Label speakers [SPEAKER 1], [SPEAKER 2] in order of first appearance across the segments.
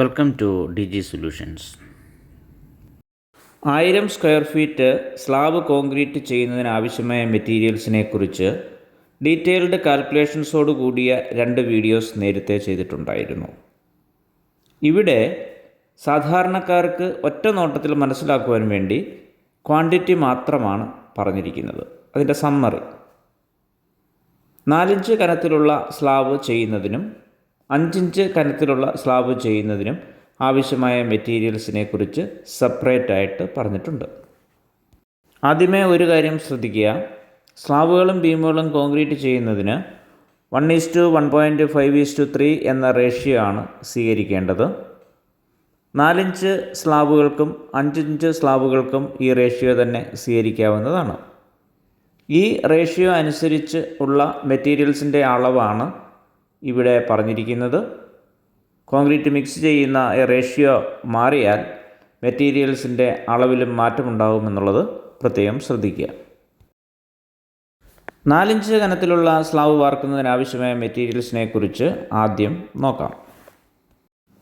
[SPEAKER 1] Welcome to D G solutions ആയിരം square feet slab concrete ചെയ്യുന്നതിന് ആവശ്യമായ മെറ്റീരിയൽസിനെ കുറിച്ച് ഡീറ്റെയിൽഡ് കാൽക്കുലേഷൻസോട് കൂടിയ രണ്ട് വീഡിയോസ് നേരത്തെ ചെയ്തിട്ടുണ്ടായിരുന്നു. ഇവിടെ സാധാരണക്കാർക്ക് ഒറ്റ നോട്ടത്തിൽ മനസ്സിലാക്കുവാൻ വേണ്ടി ക്വാണ്ടിറ്റി മാത്രമാണ് പറഞ്ഞിരിക്കുന്നത്. അതിന്റെ സമ്മറി നാലിഞ്ച് കനത്തിലുള്ള സ്ലാബ് ചെയ്യുന്നതിനും അഞ്ചിഞ്ച് കനത്തിലുള്ള സ്ലാബ് ചെയ്യുന്നതിനും ആവശ്യമായ മെറ്റീരിയൽസിനെ കുറിച്ച് സെപ്പറേറ്റ് ആയിട്ട് പറഞ്ഞിട്ടുണ്ട്. ആദ്യമേ ഒരു കാര്യം ശ്രദ്ധിക്കുക. സ്ലാബുകളും ബീമുകളും കോൺക്രീറ്റ് ചെയ്യുന്നതിന് one is to one point five is to three എന്ന റേഷ്യോ ആണ് സ്വീകരിക്കേണ്ടത്. നാലിഞ്ച് സ്ലാബുകൾക്കും അഞ്ചിഞ്ച് സ്ലാബുകൾക്കും ഈ റേഷ്യോ തന്നെ സ്വീകരിക്കാവുന്നതാണ്. ഈ റേഷ്യോ അനുസരിച്ച് ഉള്ള മെറ്റീരിയൽസിന്റെ അളവാണ് ഇവിടെ പറഞ്ഞിരിക്കുന്നത്. കോൺക്രീറ്റ് മിക്സ് ചെയ്യുന്ന റേഷ്യോ മാറിയാൽ മെറ്റീരിയൽസിന്റെ അളവിലും മാറ്റമുണ്ടാകുമെന്നുള്ളത് പ്രത്യേകം ശ്രദ്ധിക്കുക. നാലിഞ്ച് കനത്തിലുള്ള സ്ലാബ് വാർക്കുന്നതിനാവശ്യമായ മെറ്റീരിയൽസിനെ കുറിച്ച് ആദ്യം നോക്കാം.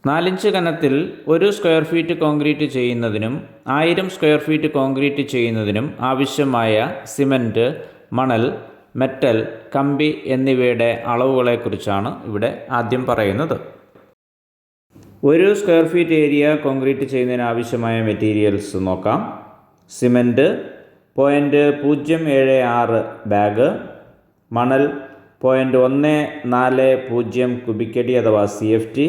[SPEAKER 1] നാലിഞ്ച് കനത്തിൽ ഒരു സ്ക്വയർ ഫീറ്റ് കോൺക്രീറ്റ് ചെയ്യുന്നതിനും ആയിരം സ്ക്വയർ ഫീറ്റ് കോൺക്രീറ്റ് ചെയ്യുന്നതിനും ആവശ്യമായ സിമന്റ് മണൽ മെറ്റൽ കമ്പി എന്നിവയുടെ അളവുകളെക്കുറിച്ചാണ് ഇവിടെ ആദ്യം പറയുന്നത്. ഒരു സ്ക്വയർ ഫീറ്റ് ഏരിയ കോൺക്രീറ്റ് ചെയ്യുന്നതിന് ആവശ്യമായ മെറ്റീരിയൽസ് നോക്കാം. സിമന്റ് പോയിന്റ് പൂജ്യം ഏഴ് ആറ് ബാഗ് മണൽ പോയിന്റ് ഒന്ന് നാല് പൂജ്യം കുബിക്കടി അഥവാ C F T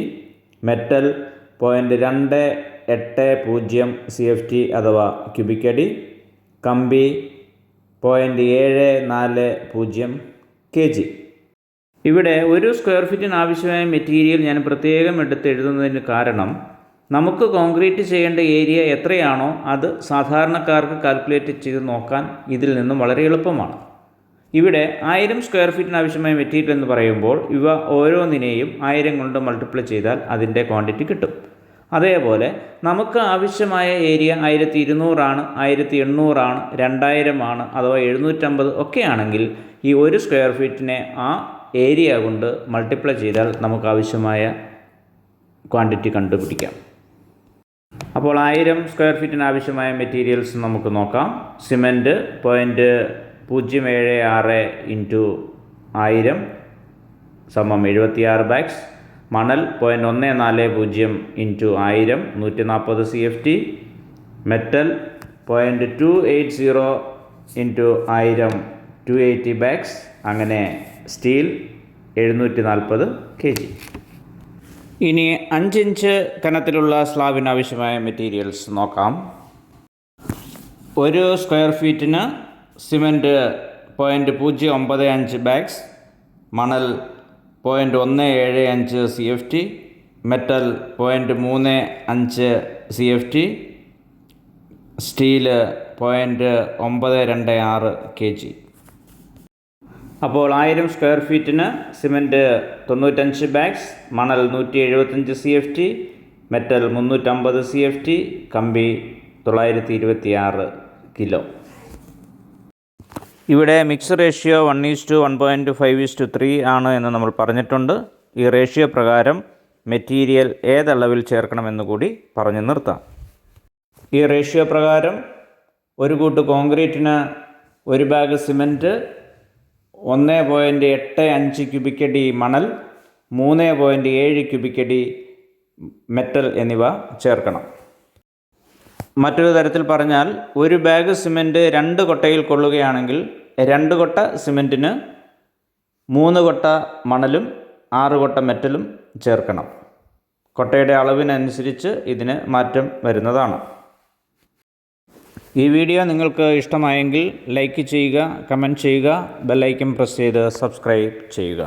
[SPEAKER 1] metal point രണ്ട് എട്ട് പൂജ്യം സി എഫ് ടി അഥവാ ക്യുബിക്കടി കമ്പി പോയിന്റ് ഏഴ് നാല് പൂജ്യം കെ ജി. ഇവിടെ ഒരു സ്ക്വയർ ഫീറ്റിന് ആവശ്യമായ മെറ്റീരിയൽ ഞാൻ പ്രത്യേകം എടുത്ത് എഴുതുന്നതിന് കാരണം നമുക്ക് കോൺക്രീറ്റ് ചെയ്യേണ്ട ഏരിയ എത്രയാണോ അത് സാധാരണക്കാർക്ക് കാൽക്കുലേറ്റ് ചെയ്ത് നോക്കാൻ ഇതിൽ നിന്നും വളരെ എളുപ്പമാണ്. ഇവിടെ ആയിരം സ്ക്വയർ ഫീറ്റിന് ആവശ്യമായ മെറ്റീരിയൽ എന്ന് പറയുമ്പോൾ ഇവ ഓരോന്നിനെയും ആയിരം കൊണ്ട് മൾട്ടിപ്ലൈ ചെയ്താൽ അതിന്റെ ക്വാണ്ടിറ്റി കിട്ടും. അതേപോലെ നമുക്ക് ആവശ്യമായ ഏരിയ ആയിരത്തി ഇരുന്നൂറാണ് ആയിരത്തി എണ്ണൂറാണ് രണ്ടായിരമാണ് അഥവാ എഴുന്നൂറ്റമ്പത് ഒക്കെ ആണെങ്കിൽ ഈ ഒരു സ്ക്വയർ ഫീറ്റിനെ ആ ഏരിയ കൊണ്ട് മൾട്ടിപ്ലൈ ചെയ്താൽ നമുക്ക് ആവശ്യമായ ക്വാണ്ടിറ്റി കണ്ടുപിടിക്കാം. അപ്പോൾ ആയിരം സ്ക്വയർ ഫീറ്റിന് ആവശ്യമായ മെറ്റീരിയൽസ് നമുക്ക് നോക്കാം. സിമന്റ് പോയിന്റ് പൂജ്യം ഏഴ് ആറ് ഇന്റു ആയിരം സമം എഴുപത്തിയാറ് ബാഗ്സ്. മണൽ പോയിന്റ് ഒന്ന് നാല് പൂജ്യം ഇന്റു ആയിരം നൂറ്റി നാൽപ്പത് C F T metal point two eight zero into ആയിരം ടു എയ്റ്റി ബാഗ്സ് അങ്ങനെ സ്റ്റീൽ എഴുന്നൂറ്റി നാൽപ്പത് കെ ജി ഇനി അഞ്ചിഞ്ച് കനത്തിലുള്ള സ്ലാബിന് ആവശ്യമായ മെറ്റീരിയൽസ് നോക്കാം. ഒരു സ്ക്വയർ ഫീറ്റിന് സിമന്റ് പോയിന്റ് പൂജ്യം ഒമ്പത് അഞ്ച് ബാഗ്സ് മണൽ പോയിന്റ് ഒന്ന് ഏഴ് അഞ്ച് C F T metal point മൂന്ന് അഞ്ച് C F T steel point ഒമ്പത് രണ്ട് ആറ് കെ ജി അപ്പോൾ ആയിരം സ്ക്വയർ ഫീറ്റിന് സിമന്റ് തൊണ്ണൂറ്റഞ്ച് ബാഗ്സ് മണൽ നൂറ്റി എഴുപത്തഞ്ച് സി എഫ് ടി മെറ്റൽ മുന്നൂറ്റമ്പത് സി എഫ് ടി കമ്പി തൊള്ളായിരത്തി ഇരുപത്തി ആറ് കിലോ. ഇവിടെ mix ratio one is to one point five is to three ആണ് എന്ന് നമ്മൾ പറഞ്ഞിട്ടുണ്ട്. ഈ റേഷ്യോ പ്രകാരം മെറ്റീരിയൽ ഏതളവിൽ ചേർക്കണമെന്ന് കൂടി പറഞ്ഞു നിർത്താം. ഈ റേഷ്യോ പ്രകാരം ഒരു കൂട്ട് കോൺക്രീറ്റിന് ഒരു ബാഗ് സിമന്റ് ഒന്ന് പോയിന്റ് എട്ട് അഞ്ച് ക്യൂബിക്കടി മണൽ മൂന്ന് പോയിന്റ് ഏഴ് ക്യൂബിക്കടി മെറ്റൽ എന്നിവ ചേർക്കണം. മറ്റൊരു തരത്തിൽ പറഞ്ഞാൽ ഒരു ബാഗ് സിമന്റ് രണ്ട് കൊട്ടയിൽ കൊള്ളുകയാണെങ്കിൽ രണ്ട് കൊട്ട സിമന്റിന് മൂന്ന് കൊട്ട മണലും ആറ് കൊട്ട മെറ്റലും ചേർക്കണം. കൊട്ടയുടെ അളവിനനുസരിച്ച് ഇതിന് മാറ്റം വരുന്നതാണ്. ഈ വീഡിയോ നിങ്ങൾക്ക് ഇഷ്ടമായെങ്കിൽ ലൈക്ക് ചെയ്യുക കമന്റ് ചെയ്യുക ബെല്ലൈക്കൻ പ്രസ് ചെയ്ത് സബ്സ്ക്രൈബ് ചെയ്യുക.